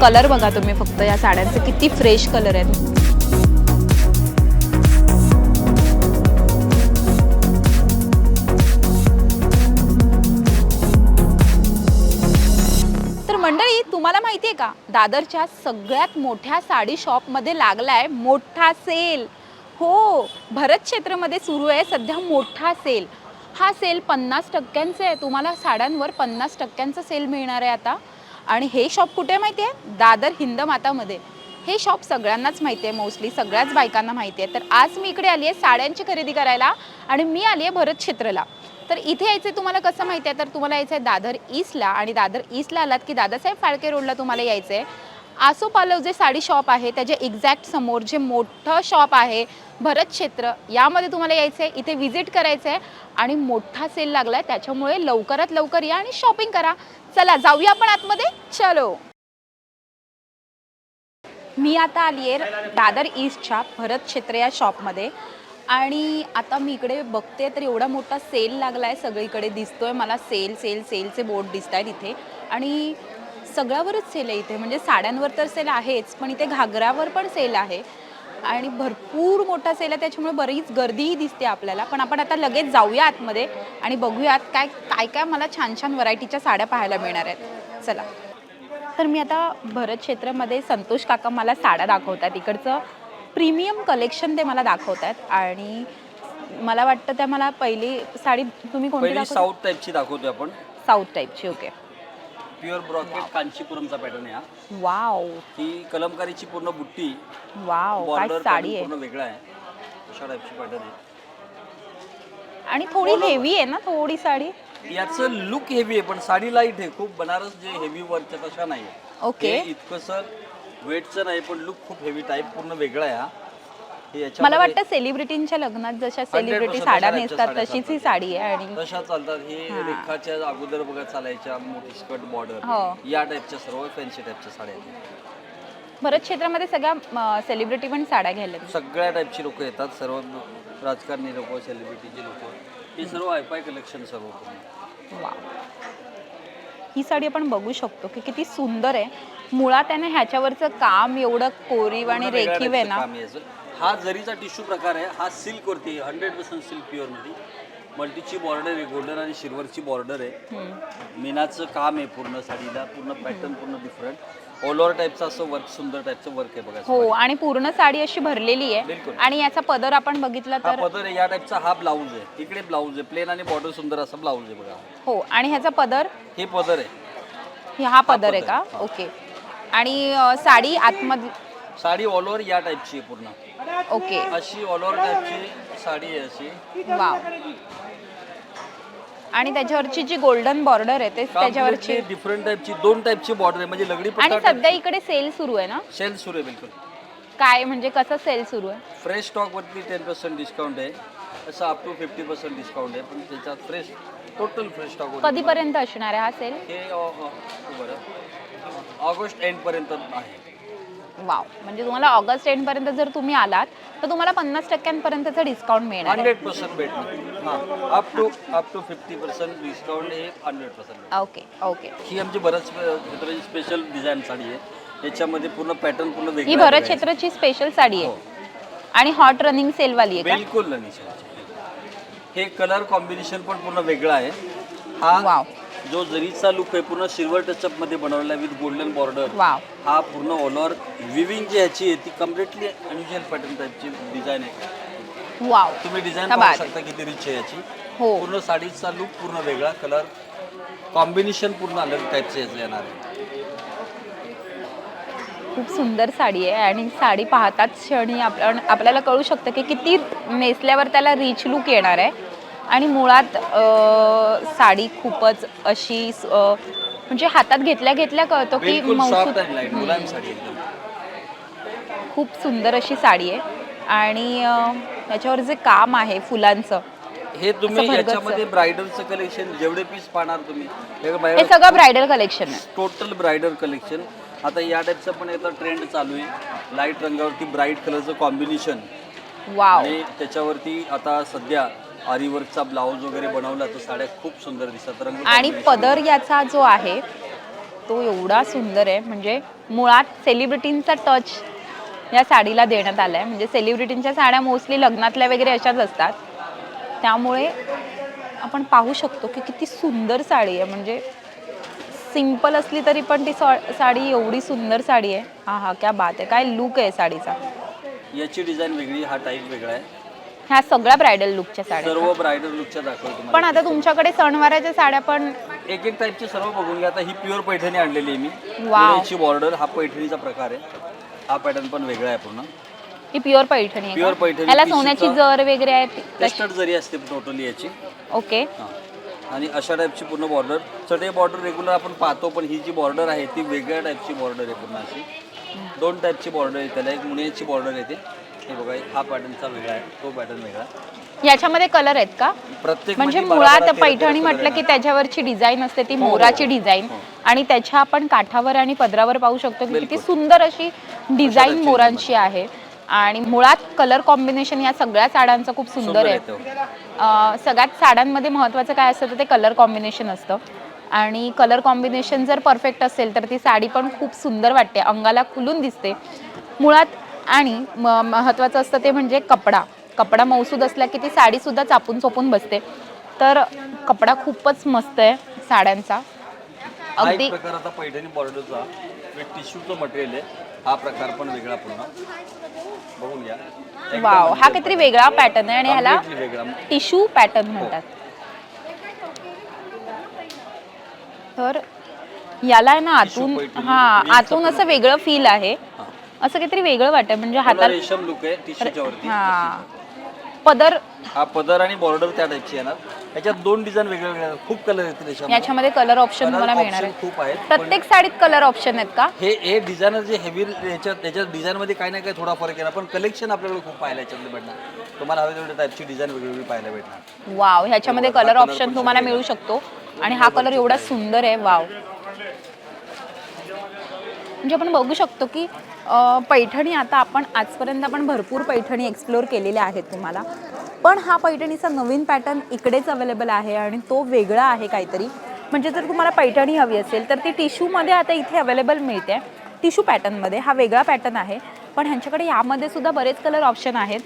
Colour बघा तुम्ही फक्त या साड्यांचे. किती फ्रेश कलर आहेत. तर मंडळी तुम्हाला माहिती आहे का? दादरच्या सगळ्यात मोठ्या साडी शॉपमध्ये लागलाय मोठा सेल. हो भरत क्षेत्रामध्ये सुरू आहे सध्या मोठा सेल. हा सेल पन्नास टक्क्यांचा आहे. तुम्हाला साड्यांवर पन्नास टक्क्यांचा सेल मिळणार आहे आता. आणि हे शॉप कुठे आहे माहिती आहे? दादर हिंदमातामध्ये हे शॉप सगळ्यांनाच माहिती आहे मोस्टली सगळ्याच बायकांना माहिती आहे. तर आज मी इकडे आली आहे साड्यांची खरेदी करायला आणि मी आली आहे भरत क्षेत्रला. तर इथे यायचं तुम्हाला कसं माहिती आहे? तर तुम्हाला यायचं आहे दादर ईस्टला आणि दादर ईस्टला आलात की दादासाहेब फाळके रोडला तुम्हाला यायचं आहे आसोपालव जे साडी शॉप आहे त्याच्या एक्झॅक्ट समोर जे मोठं शॉप आहे भरत क्षेत्र यामध्ये तुम्हाला यायचं आहे इथे व्हिजिट करायचं आहे आणि मोठा सेल लागला आहे त्याच्यामुळे लवकरात लवकर या आणि शॉपिंग करा. चला जाऊया आपण आतमध्ये. चलो. मी आता आली आहे दादर ईस्टच्या भरत क्षेत्र या शॉपमध्ये आणि आता मी इकडे बघते तर एवढा मोठा सेल लागला आहे सगळीकडे. दिसतोय मला सेल सेल सेलचे बोर्ड दिसत आहेत इथे. आणि सगळ्यावरच सेल आहे इथे. म्हणजे साड्यांवर तर सेल आहेच पण इथे घागरावर पण सेल आहे. आणि भरपूर मोठा सेल आहे त्याच्यामुळे बरीच गर्दीही दिसते आपल्याला. पण आपण आता लगेच जाऊया आतमध्ये आणि बघूयात काय काय काय मला छान छान व्हरायटीच्या साड्या पाहायला मिळणार आहेत. चला. तर मी आता भरत क्षेत्रामध्ये संतोष काका मला साड्या दाखवतात. इकडचं प्रीमियम कलेक्शन ते मला दाखवतात. आणि मला वाटतं त्या मला पहिली साडी तुम्ही कोणती दाखवता? साऊथ टाईपची दाखवतोय आपण. साऊथ टाईपची ओके. प्युअर ब्रॉकेट कांचीपुरमचा पॅटर्न आहे हा. वाव. ही कलमकारीची पूर्ण बुट्टी वाव काय बॉर्डर साडी आहे. पूर्ण वेगळा आहे. अशा टाईपची पॅटर्न आहे. आणि थोडी हेवी आहे ना थोडी साडी? याचं लुक हेवी आहे पण साडी लाइट आहे. खूप बनारस जे हेवी वर्कच्या तशा नाही ओके. इतकंसं वेटचं नाही पण लुक खूप हेवी टाईप पूर्ण वेगळा आहे हा. हे मला वाटतं सेलिब्रिटींच्या लग्नात जशा सेलिब्रिटी 100% साड्या नेसतात साड्या तशीच ही चालतात. साडी आहे आणि तशा चालतात हे हा. रेखाच्या अगोदर बघा चालायच्या मोठी स्कर्ट हो. बॉर्डर या टाईपच्या सर्व फॅन्सी टाईपच्या साड्या आहेत भरत क्षेत्रामध्ये सगळ्या सेलिब्रिटी पण साड्या घ्यायला लागल्या. सगळ्या टाईपची लोक येतात सर्व राजकारणी लोक सेलिब्रिटीचे लोक हे सर्व हायफाय कलेक्शन सर्व. वाव ही साडी आपण बघू शकतो की किती सुंदर आहे मुळात त्याने ह्याच्यावरचं काम एवढं कोरीव आणि पूर्ण वेगळ्या रेखीव आहे ना काम आहे याचं. हा जरीचा टिश्यू प्रकार आहे हा सिल्क वरती हंड्रेड पर्सेंट सिल्क प्युअरमध्ये. मल्टीची बॉर्डर आहे गोल्डन आणि सिल्वरची बॉर्डर आहे. मीनाचं काम आहे पूर्ण साडीला पूर्ण पॅटर्न पूर्ण डिफरंट ऑल ओव्हर टाईपचं असं वर्क सुंदर टाईपचं वर्क आहे बघा. हो आणि पूर्ण साडी अशी भरलेली आहे. बिलकुल. आणि याचा पदर आपण बघितला हा तर पदर आहे या टाईपचा हा ब्लाऊज आहे. इकडे ब्लाऊज आहे प्लेन आणि बॉर्डर सुंदर असा ब्लाऊज आहे बघा. हो आणि ह्याचा पदर? हे पदर आहे. हे पदर आहे का. ओके. आणि अ, साडी आतमध्ये साडी ऑल ओव्हर या टाईपची आहे पूर्ण. ओके. अशी ऑल ओव्हर टाईपची साडी आहे अशी. वाव. आणि त्याच्यावरची जी गोल्डन बॉर्डर आहे ते त्याच्यावरची? डिफरंट टाईपची दोन टाईपची बॉर्डर आहे. म्हणजे लगडी आणि पट्टा सध्या इकडे सेल सुरू आहे ना? सेल सुरू आहे बिलकुल. काय म्हणजे कसं सेल सुरू आहे? फ्रेश स्टॉक वरती टेन पर्सेंट डिस्काउंट आहे. असं up to fifty percent discount आहे. पण त्याच्यात फ्रेश टोटल फ्रेश स्टॉक कधीपर्यंत असणार आहे हा सेल हे बरं. ऑगस्ट एंड पर्यंत आहे. वाव. म्हणजे तुम्हाला ऑगस्ट एंड पर्यंत जर तुम्ही आलात तर तुम्हाला पन्नास टक्क्यांपर्यंतचं डिस्काउंट मिळणार हंड्रेड पर्सेंट भेटणार. हां. Up to up to fifty percent discount हे हंड्रेड पर्सेंट ओके ओके ही आमची बरंच स्पेशल डिझाईन साडी आहे. याच्यामध्ये पूर्ण पॅटर्न पूर्ण ही वेगळा भरत आहे. क्षेत्राची स्पेशल साडी हो. आहे आणि हॉट रनिंग सेल वाली आहे बिलकुल हे कलर कॉम्बिनेशन पण पूर्ण वेगळं आहे. हा वाव जो जरीचा लुक आहे पूर्ण सिल्वर टचअपमध्ये बनवलेला आहे विथ गोल्डन बॉर्डर वाव हा पूर्ण ऑल ओव्हर विविंग जी ह्याची आहे ती कम्प्लिटली अनयुजल पॅटर्न टाईपची डिझाईन आहे. वाव तुम्ही डिझाईन पाहू. शकता किती रिच आहे याची. हो. पूर्ण साडीचा लुक पूर्ण वेगळा कलर कॉम्बिनेशन पूर्ण अलग टाईपचं याचं येणार आहे. खूप सुंदर साडी आहे आणि साडी पाहताच क्षणी आपण आपल्याला कळू शकतं की किती नेसल्यावर त्याला रिच लुक येणार आहे. आणि मुळात साडी खूपच अशी म्हणजे हातात घेतल्या घेतल्या कळतो की मौसूद खूप सुंदर अशी साडी आहे. आणि अं, याच्यावर जे काम आहे फुलांचं हे तुम्ही. याच्यामध्ये ब्रायडलचं कलेक्शन जेवढे पीस पाहणार तुम्ही हे सगळं ब्रायडल कलेक्शन आहे. टोटल ब्रायडल कलेक्शन आता या टाईपचं पण आता ट्रेंड चालू आहे. लाइट रंगावरती ब्राईट कलरचं कॉम्बिनेशन वाव त्याच्यावरती आता सध्या आरीवर्कचा ब्लाऊज वगैरे बनवला तर साड्या खूप सुंदर दिसतात. रंग आणि. पदर याचा जो आहे तो एवढा सुंदर आहे म्हणजे मुळात सेलिब्रिटींचा टच या साडीला देण्यात आला आहे म्हणजे सेलिब्रिटींच्या साड्या मोस्टली लग्नातल्या वगैरे अशाच असतात. त्यामुळे आपण पाहू शकतो की किती सुंदर साडी आहे. म्हणजे सिंपल असली तरी पण ती साडी एवढी सुंदर साडी आहे. हा हा क्या बात आहे. काय लुक आहे साडीचा. याची डिझाईन वेगळी हा टाईप वेगळा आहे. ह्या सगळ्या ब्रायडल लुकच्या साड्या. सर्व ब्रायडल लुकच्या दाखवतो पण आता तुमच्याकडे सणवाराच्या साड्या पण एक एक टाईपचे सर्व बघून घ्या. आता ही प्युअर पैठणी आणलेली आहे मी. वाव. पुण्याची बॉर्डर हा पैठणीचा प्रकार आहे. हा पॅटर्न पण वेगळा आहे पूर्ण. ही प्युअर पैठणी आहे का? पैठणी, टिश्यूचा- सोन्याची जर वगैरे आहे टेस्टड जरी असते टोटली याची. ओके. हां. आणि अशा टाईपची पूर्ण बॉर्डर चढे बॉर्डर रेग्युलर आपण पाहतो पण ही जी बॉर्डर आहे ती वेगळ्या टाईपची बॉर्डर आहे पूर्ण अशी. दोन टाईपची बॉर्डर आहे त्याला. एक मुनियाची बॉर्डर येते. हे बघा हा पॅटर्नचा वेगळा आहे तो पॅटर्न वेगळा आहे. याच्यामध्ये कलर आहेत का प्रत्येक म्हणजे मध्ये बारा- मुळात बारा, पैठणी म्हटलं की. त्याच्यावरची डिझाईन असते ती हो, हो. मोराची डिझाईन हो. आणि त्याच्या आपण काठावर आणि पदरावर पाहू शकतो की किती बिलकुल. सुंदर अशी डिझाईन मोरांची आहे आणि मुळात कलर कॉम्बिनेशन या सगळ्या साड्यांचं खूप सुंदर सुंदर आहे येतो. अं, सगळ्यात साड्यांमध्ये महत्त्वाचं काय असतं तर ते कलर कॉम्बिनेशन असतं आणि कलर कॉम्बिनेशन जर परफेक्ट असेल तर ती साडी पण खूप सुंदर वाटते अंगाला खुलून दिसते मुळात आणि म महत्त्वाचं असतं ते म्हणजे कपडा. कपडा मौसूद असला की ती साडीसुद्धा चापून चोपून बसते. तर कपडा खूपच मस्त आहे साड्यांचा. हा अगदी एक प्रकार आता पैठणी बॉर्डरचा टिश्यूचं मटेरियल आहे. हा प्रकार पण वेगळा पूर्ण. बघून घ्या. एकदम वाव हा original काहीतरी वेगळा पॅटर्न आहे आणि ह्याला Completely वेगळा. टिश्यू पॅटर्न म्हणतात. तर याला आहे ना आतून पैठणी, हा आतून असं वेगळं फील आहे. हा. असं काहीतरी वेगळं वाटतं म्हणजे हातात रेशम लुक आहे वरती हा. पदर हा पदर आणि बॉर्डर त्या टाईपची येणार याच्यात दोन डिझाईन वेगळे वेगळे आहेत. खूप कलर येतील याच्यामध्ये याच्यामध्ये कलर ऑप्शन तुम्हाला मिळणार आहे खूप आहेत प्रत्येक साडीत कलर ऑप्शन आहेत का? हे हे डिझायनर जे हेवी याच्यात त्याच्यात डिझाईन मध्ये काही ना काही थोडा फरक येणार पण कलेक्शन आपल्याकडे खूप पाहायला याच्यामध्ये भेटणार. तुम्हाला हवे तेवढ्या टाईपची डिझाईन वेगवेगळी पाहायला भेटणार. वाव ह्याच्यामध्ये कलर ऑप्शन तुम्हाला मिळू शकतो. आणि हा कलर एवढा सुंदर आहे वाव. म्हणजे आपण बघू शकतो की पैठणी आता आपण आजपर्यंत आपण भरपूर पैठणी एक्सप्लोअर केलेल्या आहेत तुम्हाला. पण हा पैठणीचा नवीन पॅटर्न इकडेच अवेलेबल आहे आणि तो वेगळा आहे काहीतरी. म्हणजे जर तुम्हाला पैठणी हवी असेल तर ती टिश्यूमध्ये आता इथे अवेलेबल मिळते. टिश्यू पॅटर्नमध्ये हा वेगळा पॅटर्न आहे. पण ह्यांच्याकडे यामध्ये सुद्धा बरेच कलर ऑप्शन आहेत.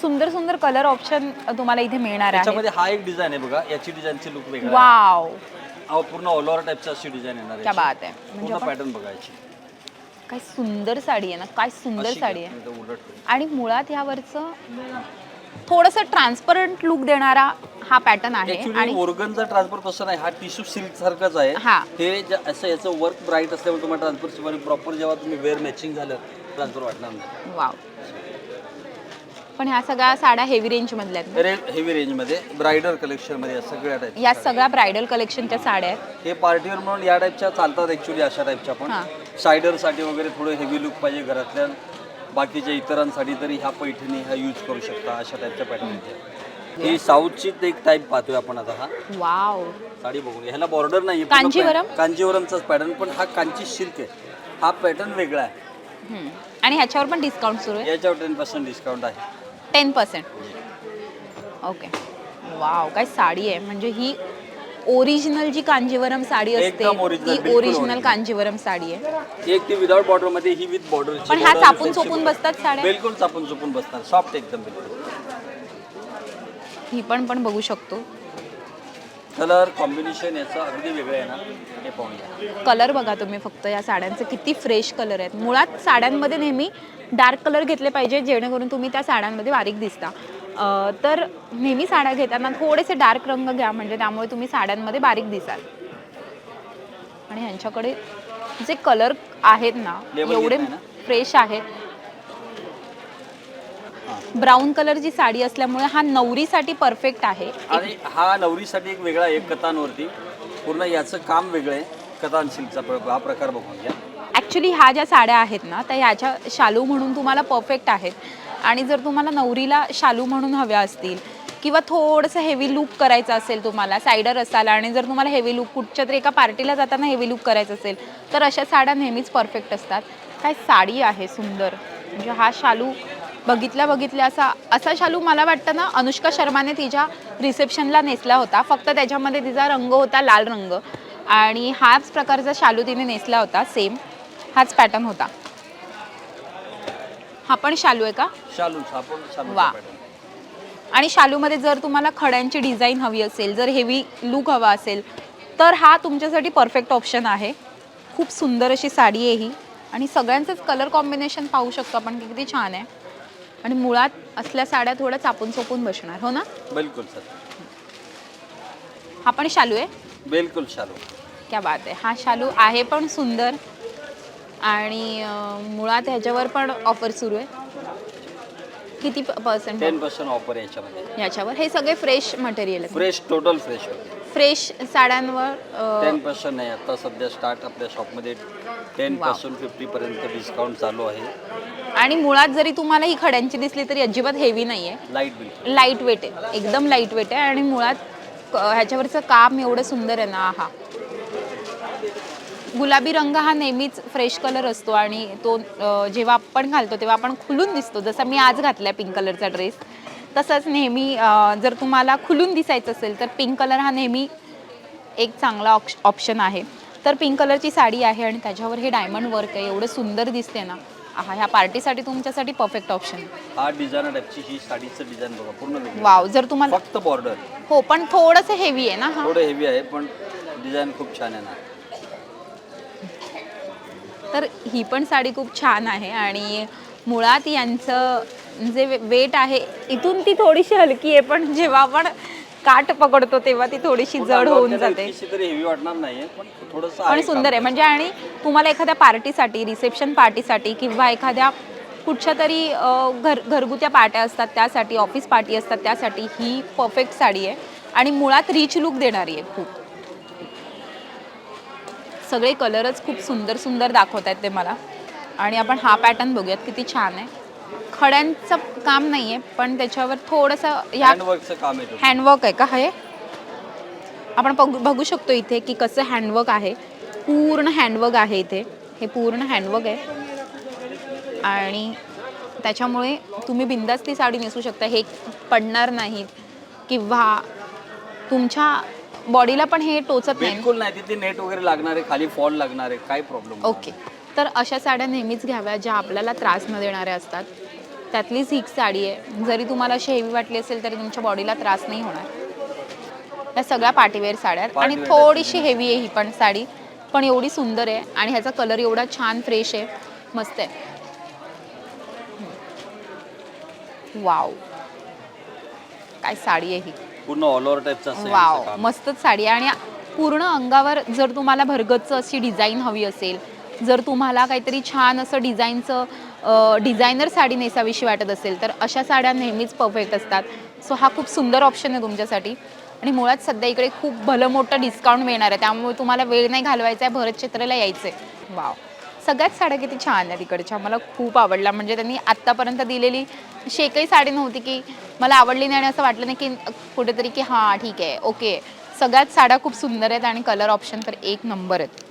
सुंदर सुंदर कलर ऑप्शन तुम्हाला इथे मिळणार आहे. हा एक डिझाईन आहे बघा. याची डिझाईनची लुक वेगळा. वाव पूर्ण ऑल ओव्हर टाईपची अशी डिझाईन येणार. बात आहे. म्हणजे पॅटर्न बघायची काय सुंदर साडी आहे ना काय सुंदर साडी आहे. आणि मुळात ह्यावरचं थोडंसं ट्रान्सपरंट लुक देणारा हा पॅटर्न आहे आणि ओरगनचा ट्रान्सफर तसं नाही. हा टिश्यू सिल्क सारखाच आहे. हा. हे असं याचं वर्क ब्राईट असल्यामुळे तुम्हाला ट्रान्सफर प्रॉपर जेव्हा तुम्ही वेअर मॅचिंग झालं ट्रान्सफर वाटणार नाही. वाव पण ह्या सगळ्या साड्या हेवी रेंज मधल्या आहेत रे हेवी रेंजमध्ये ब्रायडल कलेक्शनमध्ये या सगळ्या टाईप या सगळ्या ब्रायडल कलेक्शनच्या साड्या आहेत. हे पार्टीवर म्हणून या टाईपच्या चालतात ॲक्च्युली अशा टाईपच्या पण. हा. सायडरसाठी वगैरे थोडं हेवी लुक पाहिजे घरातल्या. बाकीच्या इतरांसाठी तरी ह्या पैठणी ह्या यूज करू शकता अशा टाईपच्या पॅटर्न ही साऊथची एक टाईप पाहतोय आपण आता हा. वाव साडी बघून ह्याला बॉर्डर नाही कांजीवरम? कांजीवरमचाच पॅटर्न पण हा कांची सिल्क आहे. हा पॅटर्न वेगळा आहे. हम्म. आणि ह्याच्यावर पण डिस्काउंट सुरू आहे? याच्यावर टेन पर्सेंट डिस्काउंट आहे. टेन पर्सेंट ओके वाव काय साडी आहे. म्हणजे ही ओरिजिनल जी कांजीवरम साडी असते एकदम original, ती बिलकुल ओरिजिनल original. कांजीवरम साडी आहे. एक ती विदाउट बॉर्डरमध्ये ही विथ बॉर्डर पण ह्या चापून चोपून बसतात साड्या? बिलकुल चापून चोपून बसणार सॉफ्ट एकदम बिलकुल. ही पण पण बघू शकतो. कलर कॉम्बिनेशन याचं अगदी वेगळं आहे ना हे पाहून घ्या. कलर बघा तुम्ही फक्त या साड्यांचे किती फ्रेश कलर आहेत. मुळात साड्यांमध्ये नेहमी डार्क कलर घेतले पाहिजे जेणेकरून तुम्ही त्या साड्यांमध्ये बारीक दिसता. तर नेहमी साड्या घेताना थोडेसे डार्क रंग घ्या म्हणजे त्यामुळे तुम्ही साड्यांमध्ये बारीक दिसाल. आणि ह्यांच्याकडे जे कलर आहेत ना एवढे? फ्रेश आहेत. ब्राऊन कलरची साडी असल्यामुळे हा नवरीसाठी परफेक्ट आहे. आणि हा नवरीसाठी एक वेगळा आहे कतांवरती पूर्ण याचं काम वेगळं आहे. कतान सिल्कचा प्र- हा प्रकार बघून घ्या. ॲक्च्युली ह्या ज्या साड्या आहेत ना त्या ह्याच्या शालू म्हणून तुम्हाला परफेक्ट आहेत. आणि जर तुम्हाला नवरीला शालू म्हणून हव्या असतील किंवा थोडंसं हेवी लुक करायचं असेल तुम्हाला सायडर असाल आणि जर तुम्हाला हेवी लुक कुठच्या तरी एका पार्टीला जाताना हेवी लुक करायचं असेल तर अशा साड्या नेहमीच परफेक्ट असतात. काय साडी आहे सुंदर. म्हणजे हा शालू बघितल्या बघितल्या असा असा शालू मला वाटतं ना अनुष्का शर्माने तिच्या रिसेप्शनला नेसला होता. फक्त त्याच्यामध्ये तिचा रंग होता लाल रंग. आणि हाच प्रकारचा शालू तिने नेसला होता सेम हाच पॅटर्न होता. हा पण शालू आहे का? शालू वा. आणि शालूमध्ये जर तुम्हाला खड्यांची डिझाईन हवी असेल जर हेवी लुक हवा असेल तर हा तुमच्यासाठी परफेक्ट ऑप्शन आहे. खूप सुंदर अशी साडी आहे ही. आणि सगळ्यांचंच कलर कॉम्बिनेशन पाहू शकतो आपण किती छान आहे. आणि मुळात असल्या साड्या थोड्या चापून चोपून बसणार हो ना? बिलकुल सर. हा पण शालू आहे? बिलकुल शालू. क्या बात आहे. हा शालू आहे पण सुंदर आणि अं, मुळात ह्याच्यावर पण ऑफर सुरू आहे. किती पर्सेंट टेन पर्सेंट ऑफर याच्यामध्ये. याच्यावर. हे सगळे फ्रेश मटेरियल आहे फ्रेश टोटल फ्रेश होते फ्रेश साड्यांवर टेन पर्सेंट आहे आता सध्या स्टार्ट आपल्या शॉपमध्ये टेन. पासून फिफ्टी पर्यंत डिस्काउंट चालू आहे. आणि मुळात जरी तुम्हाला ही खड्यांची दिसली तरी अजिबात हेवी नाही आहे लाइट बिल लाइट वेट आहे एकदम लाइट वेट आहे आणि मुळात क- ह्याच्यावरचं काम एवढं सुंदर आहे ना हा. गुलाबी रंग हा नेहमीच फ्रेश कलर असतो आणि तो अ, जेव्हा आपण घालतो तेव्हा आपण खुलून दिसतो. जसा मी आज घातला पिंक कलरचा ड्रेस तसंच नेहमी जर तुम्हाला खुलून दिसायचं असेल तर पिंक कलर हा नेहमी एक चांगला ऑप्शन आहे. तर पिंक कलरची साडी आहे आणि त्याच्यावर हे डायमंड वर्क आहे. एवढं सुंदर दिसते ना. हा ह्या पार्टीसाठी तुमच्यासाठी परफेक्ट ऑप्शन आहे. हा डिझाईन टाईपची ही साडीचं डिझाईन बघा. पूर्ण वेगळं. वाव जर तुम्हाला फक्त बॉर्डर हो पण थोडंसं हेवी आहे ना हा? थोडं हेवी आहे पण डिझाईन खूप छान आहे ना. तर ही पण साडी खूप छान आहे आणि मुळात यांचं जे वेट आहे इथून ती थोडीशी हलकी आहे पण जेव्हा आपण काठ पकडतो तेव्हा ती थोडीशी जड होऊन जाते. इतकीशी तरी हेवी वाटणार नाहीये पण थोडंसं पण आहे सुंदर आहे. म्हणजे आणि तुम्हाला एखाद्या पार्टीसाठी रिसेप्शन पार्टीसाठी किंवा एखाद्या कुठच्या तरी अ, घर घरगुत्या पार्ट्या असतात त्यासाठी ऑफिस पार्टी असतात त्यासाठी ही परफेक्ट साडी आहे. आणि मुळात रिच लुक देणारी आहे खूप. सगळे कलरच खूप सुंदर सुंदर दाखवत आहेत ते मला. आणि आपण हा पॅटर्न बघूयात किती छान आहे. खड्यांचं काम नाही आहे पण त्याच्यावर थोडंसं ह्या हँडवर्कचं काम आहे तो. हँडवर्क आहे का? हे? आपण बघू बघू शकतो इथे की कसं हँडवर्क आहे. पूर्ण हँडवर्क आहे इथे. हे पूर्ण हँडवर्क आहे. आणि त्याच्यामुळे तुम्ही बिंदास ती साडी नेसू शकता. हे पडणार नाहीत. किंवा तुमच्या बॉडीला पण हे टोचत नाही. बिलकुल नाही. तिथे नेट वगैरे लागणार आहे खाली फॉल लागणार आहे. काय प्रॉब्लेम ओके तर अशा साड्या नेहमीच घ्याव्या ज्या आपल्याला त्रास न देणाऱ्या असतात. त्यातलीच ही साडी आहे. जरी तुम्हाला अशी हेवी वाटली असेल तरी तुमच्या बॉडीला त्रास नाही होणार. या सगळ्या पार्टीवेअर साड्या आणि थोडीशी हेवी आहे ही पण साडी. पण एवढी सुंदर आहे आणि ह्याचा कलर एवढा छान फ्रेश आहे. मस्त आहे. वाव काय साडी आहे ही. पूर्ण ऑल ओव्हर टाईपचं वाव मस्तच साडी आहे. आणि पूर्ण अंगावर जर तुम्हाला भरगतचं अशी डिझाईन हवी असेल जर तुम्हाला काहीतरी छान असं डिझाईनचं डिझायनर साडी नेसावीशी वाटत असेल तर अशा साड्या नेहमीच परफेक्ट असतात. सो हा खूप सुंदर ऑप्शन आहे तुमच्यासाठी. आणि मुळात सध्या इकडे खूप भलं मोठं डिस्काउंट मिळणार आहे. त्यामुळे तुम्हाला वेळ नाही घालवायचा आहे भरत चित्रेला यायचं आहे वाव सगळ्याच साड्या किती छान आहेत तिकडच्या मला खूप आवडल्या म्हणजे त्यांनी आत्तापर्यंत दिलेली अशी एकही साडी नव्हती की मला आवडली नाही आणि असं वाटलं नाही की कुठेतरी की हां ठीक आहे ओके. सगळ्याच साड्या खूप सुंदर आहेत आणि कलर ऑप्शन तर एक नंबर आहेत.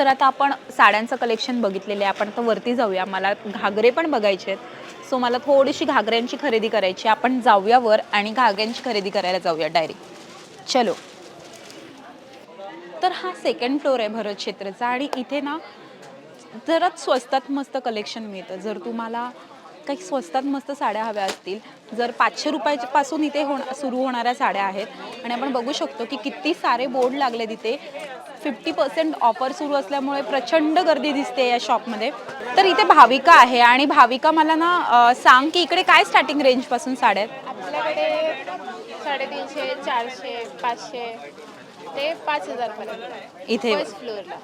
तर आता आपण साड्यांचं कलेक्शन बघितलेलं आहे. आपण आता वरती जाऊया. मला घागरे पण बघायचे आहेत. सो मला थोडीशी घागऱ्यांची खरेदी करायची आहे. आपण जाऊया वर आणि घागऱ्यांची खरेदी करायला जाऊया डायरेक्ट चलो. तर हा सेकंड फ्लोर आहे भरत क्षेत्राचा आणि इथे ना जराच स्वस्तात मस्त कलेक्शन मिळतं. जर तुम्हाला काही स्वस्तात मस्त साड्या हव्या असतील जर पाचशे रुपयापासून इथे हो सुरू होणाऱ्या साड्या आहेत. आणि आपण बघू शकतो की किती सारे बोर्ड लागले तिथे फिफ्टी पर्सेंट ऑफर सुरू असल्यामुळे प्रचंड गर्दी दिसते या शॉपमध्ये तर इथे भाविका आहे आणि भाविका मला ना सांग की इकडे काय स्टार्टिंग रेंजपासून साड्या आहेत? आपल्याकडे साडेतीनशे चारशे पाचशे ते पाच हजार पर्यंत इथे फर्स्ट फ्लोअरला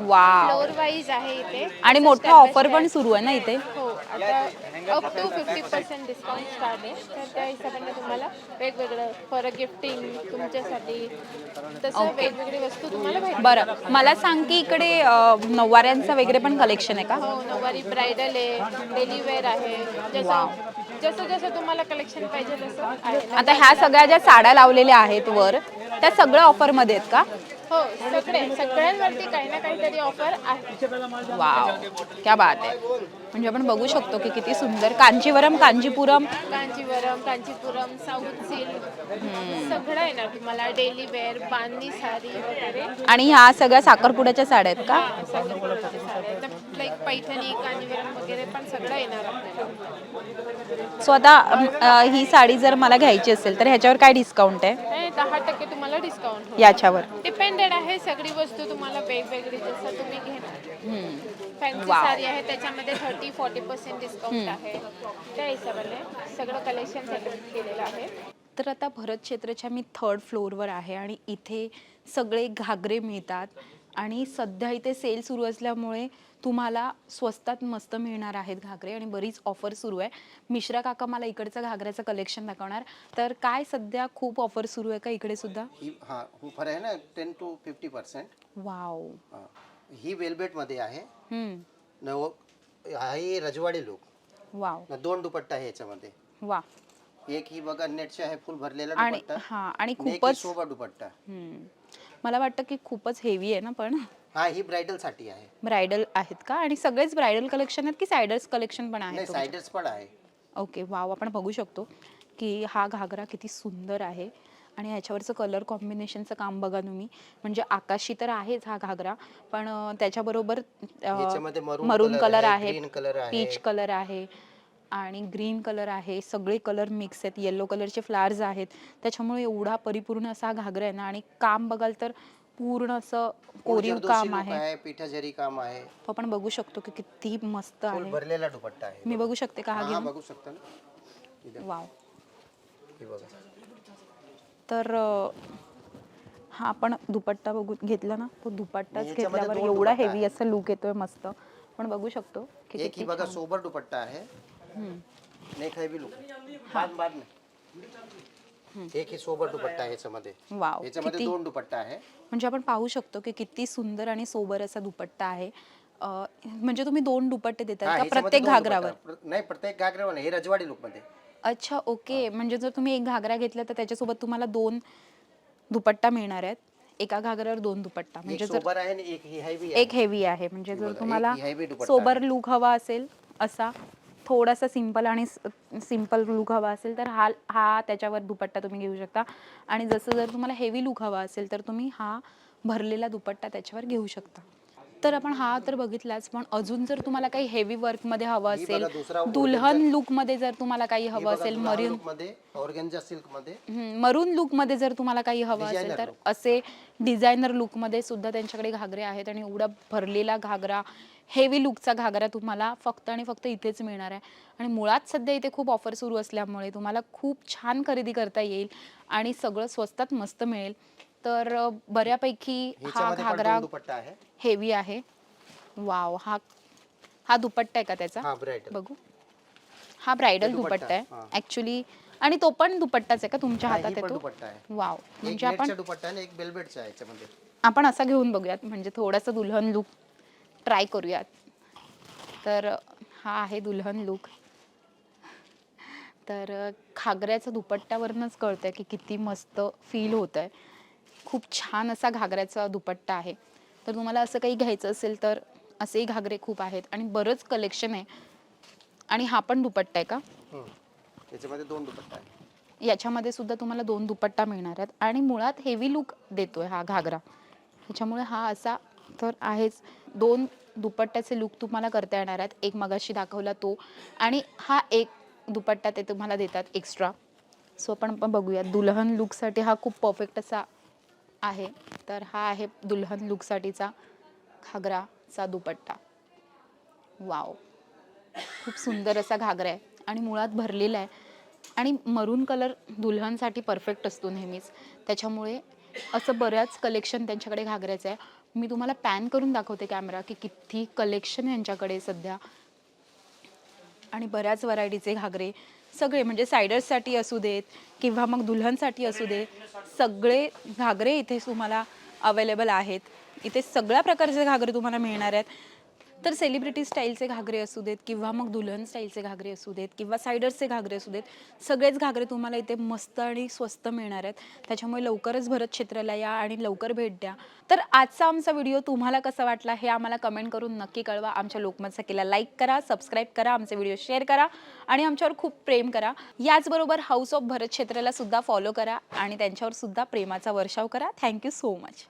वा फ्लोअर वाईज आहे इथे. आणि मोठा ऑफर. पण सुरू आहे ना इथे? हो आता up to fifty percent discount start आहे. तर त्या हिशोबाने तुम्हाला वेगवेगळं फॉर गिफ्टिंग तुमच्यासाठी तसं वेगवेगळी वस्तू तुम्हाला भेटेल बरं मला सांग की इकडे अं, नऊवाऱ्यांचं वगैरे पण कलेक्शन आहे का? हो नऊवारी ब्रायडल आहे डेली वेअर आहे. जसं जसं जसं तुम्हाला कलेक्शन पाहिजे तसं आहे आता ह्या सगळ्या ज्या साड्या लावलेल्या आहेत वर त्या सगळ्या ऑफरमध्ये आहेत का? हो सगळे. सगळ्यांवरती काही ना काहीतरी ऑफर आहे. वाव क्या बात आहे. म्हणजे आपण बघू शकतो की किती सुंदर. Kanjivaram Kanchipuram Kanjivaram Kanchipuram south silk. सगळं येणार तुम्हाला. डेली वेअर बांधणी साडी वगैरे. आणि ह्या सगळ्या साखरपुड्याच्या साड्या आहेत का? हा, सगळं लाईक पैठणी कांजीवरम वगैरे पण सगळं येणार आपल्याला. सो आता अम, अ, ही साडी जर मला घ्यायची असेल तर ह्याच्यावर काय डिस्काउंट आहे? हे दहा टक्के तुम्हाला डिस्काउंट याच्यावर. डिपेंडेड आहे सगळी वस्तू तुम्हाला वेगवेगळी. जसं तुम्ही घेणार. Fancy Wow. साडी आहे त्याच्यामध्ये थर्टी फॉर्टी पर्सेंट डिस्काउंट आहे. त्या हिशोबाने सगळं कलेक्शन केलेलं आहे. तर आता भरत क्षेत्राच्या मी थर्ड फ्लोअरवर आहे आणि इथे सगळे घागरे मिळतात. आणि सध्या इथे सेल सुरू असल्यामुळे तुम्हाला स्वस्तात मस्त मिळणार आहेत घागरे आणि बरीच ऑफर सुरू आहे. मिश्रा काका मला इकडचं घागऱ्याचं कलेक्शन दाखवणार. तर काय सध्या खूप ऑफर सुरू आहे का इकडे सुद्धा? ही हा ऑफर आहे ना ten to fifty percent wow ही वेल्वेटमध्ये आहे. हम्म, नव ही रजवाडी लुक. वाव. दोन दुपट्टा आहे याच्यामध्ये. वा. एक ही बघा नेटचे आहे फुल भरलेला आणि दुपट्टा. हा आणि आणि एक ही खूपच सोबा दुपट्टा. हम्म. मला वाटतं की खूपच हेवी आहे ना पण. हा ही ब्रायडलसाठी आहे. ब्रायडल आहेत का? आणि सगळेच ब्रायडल कलेक्शन आहेत की सायडर्स कलेक्शन पण नाही आहे सायडर्स पण आहे. ओके वाव आपण बघू शकतो की हा घागरा किती सुंदर आहे. आणि ह्याच्यावरचं कलर कॉम्बिनेशनचं काम बघा तुम्ही. म्हणजे आकाशी तर आहेच हा घागरा पण त्याच्याबरोबर मरून कलर आहे. पीच कलर आहे. आणि ग्रीन कलर आहे सगळे कलर मिक्स आहेत. येलो कलरचे फ्लावर्स आहेत. त्याच्यामुळे एवढा परिपूर्ण असा हा घागरा आहे ना आणि काम बघाल तर पूर्ण असं कोरीव काम आहे. पिठाझरी काम आहे. तो आपण बघू शकतो की किती मस्त आहे. भरलेला दुपट्टा आहे मी बघू शकते का हा घेऊन? बघू शकता वाव. हे बघा. तर हा आपण दुपट्टा बघू घेतला ना तो दुपट्टाच याच्यामध्ये घेतल्यावर दोन एवढा दुपट्टा हेवी असा लुक येतोय मस्त. पण बघू शकतो की एक ही किती बघा. सोबर दुपट्टा आहे. हम्म. नेक हेवी लुक बाद बाद नाही एक ही सोबर दुपट्टा आहे याच्यामध्ये. वाव याच्यामध्ये किती दोन दुपट्टा आहे. म्हणजे आपण पाहू शकतो की किती सुंदर आणि सोबर असा दुपट्टा आहे. अ, म्हणजे तुम्ही दोन दुपट्टे हा, देतात का प्रत्येक दोन घागरावर? दुपट्टा. प्र- नाही प्रत्येक घागरावर नाही हे रजवाडी लुकमध्ये. अच्छा ओके. म्हणजे जर तुम्ही एक घागरा घेतला तर त्याच्यासोबत तुम्हाला दोन दुपट्टा मिळणार आहेत. एका घागऱ्यावर दोन दुपट्टा. एक म्हणजे जर सोबर आहे आणि एक ही हेवी एक हेवी आहे. म्हणजे जर तुम्हाला एक heavy दुपट्टा सोबर लुक हवा असेल असा थोडासा सिंपल आणि सिंपल लुक हवा असेल तर हा हा त्याच्यावर दुपट्टा तुम्ही घेऊ शकता. आणि जसं जर तुम्हाला हेवी लुक हवा असेल तर तुम्ही हा भरलेला दुपट्टा त्याच्यावर घेऊ शकता. तर आपण हा तर बघितलाच पण अजून जर तुम्हाला काही हेवी वर्कमध्ये हवं ही असेल बघा दुसरा दुल्हन लुकमध्ये जर तुम्हाला काही हवं असेल मरीन मध्ये सिल्कमध्ये. मरून लुकमध्ये जर तुम्हाला काही हवं असेल Designer तर look. असे डिझायनर लुकमध्ये सुद्धा त्यांच्याकडे घागरे आहेत आणि एवढा भरलेला घागरा हेवी लुकचा घागरा तुम्हाला फक्त आणि फक्त इथेच मिळणार आहे. आणि मुळात सध्या इथे खूप ऑफर सुरू असल्यामुळे तुम्हाला खूप छान खरेदी करता येईल आणि सगळं स्वस्तात मस्त मिळेल. तर बऱ्यापैकी हा ह्याच्यामध्ये पण घागरा दोन दुपट्टा आहे. हेवी आहे. वाव हा हा दुपट्टा आहे का त्याचा? हा ब्राईट बघू. हा ब्रायडल दुपट्टा, दुपट्टा आहे. हा. ऍक्च्युली आणि तो पण दुपट्टाच आहे का तुमच्या हातात आहे पण तो? दुपट्टा आहे. वाव एक म्हणजे आपण नेटचा दुपट्टा आणि एक बेलबेटचा आहे याच्यामध्ये. आपण असा घेऊन बघूयात म्हणजे थोडासा दुल्हन लुक ट्राय करूयात. तर हा आहे दुल्हन लुक तर घागऱ्याचा दुपट्ट्यावरनच कळतंय की किती मस्त फील होत आहे खूप छान असा घागऱ्याचा दुपट्टा आहे. तर तुम्हाला असं काही घ्यायचं असेल तर असेही घागरे खूप आहेत आणि बरंच कलेक्शन आहे. आणि हा पण दुपट्टा आहे का? हम्म. याच्यामध्ये दोन दुपट्टा आहे याच्यामध्ये सुद्धा तुम्हाला दोन दुपट्टा मिळणार आहेत. आणि मुळात हेवी लुक देतोय हा घागरा. त्याच्यामुळे हा असा तर आहेच. दोन दुपट्ट्याचे लुक तुम्हाला करता येणार आहेत. एक मगाशी दाखवला तो. आणि हा एक दुपट्टा ते तुम्हाला देतात एक्स्ट्रा सो आपण पण बघूया दुल्हन लुकसाठी हा खूप परफेक्ट असा आहे. तर हा आहे दुल्हन लुकसाठीचा घागराचा दुपट्टा. वाव. खूप सुंदर असा घागरा आहे आणि मुळात भरलेला आहे. आणि मरून कलर दुल्हनसाठी परफेक्ट असतो नेहमीच. त्याच्यामुळे असं बऱ्याच कलेक्शन त्यांच्याकडे घागऱ्याचं आहे. मी तुम्हाला पॅन करून दाखवते कॅमेरा की किती कलेक्शन यांच्याकडे सध्या. आणि बऱ्याच व्हरायटीचे घागरे सगळे म्हणजे सायडर्ससाठी असू देत किंवा मग दुल्हनसाठी असू दे सगळे घागरे इथे तुम्हाला अवेलेबल आहेत. इथे सगळ्या प्रकारचे घागरे तुम्हाला मिळणार आहेत. तर सेलिब्रिटी स्टाईलचे घागरे असू देत किंवा मग दुल्हन स्टाईलचे घागरे असू देत किंवा सायडर्सचे घागरे असू देत सगळेच घागरे तुम्हाला इथे मस्त आणि स्वस्त मिळणार आहेत. त्याच्यामुळे लवकरच भरत क्षेत्राला या आणि लवकर भेट द्या. तर आजचा आमचा व्हिडिओ तुम्हाला कसा वाटला हे आम्हाला कमेंट करून नक्की कळवा. आमच्या लोकमत सखीला लाईक करा सबस्क्राईब करा आमचे व्हिडिओ शेअर करा आणि आमच्यावर खूप प्रेम करा. याचबरोबर हाऊस ऑफ भरत क्षेत्राला सुद्धा फॉलो करा आणि त्यांच्यावर सुद्धा प्रेमाचा वर्षाव करा. Thank you so much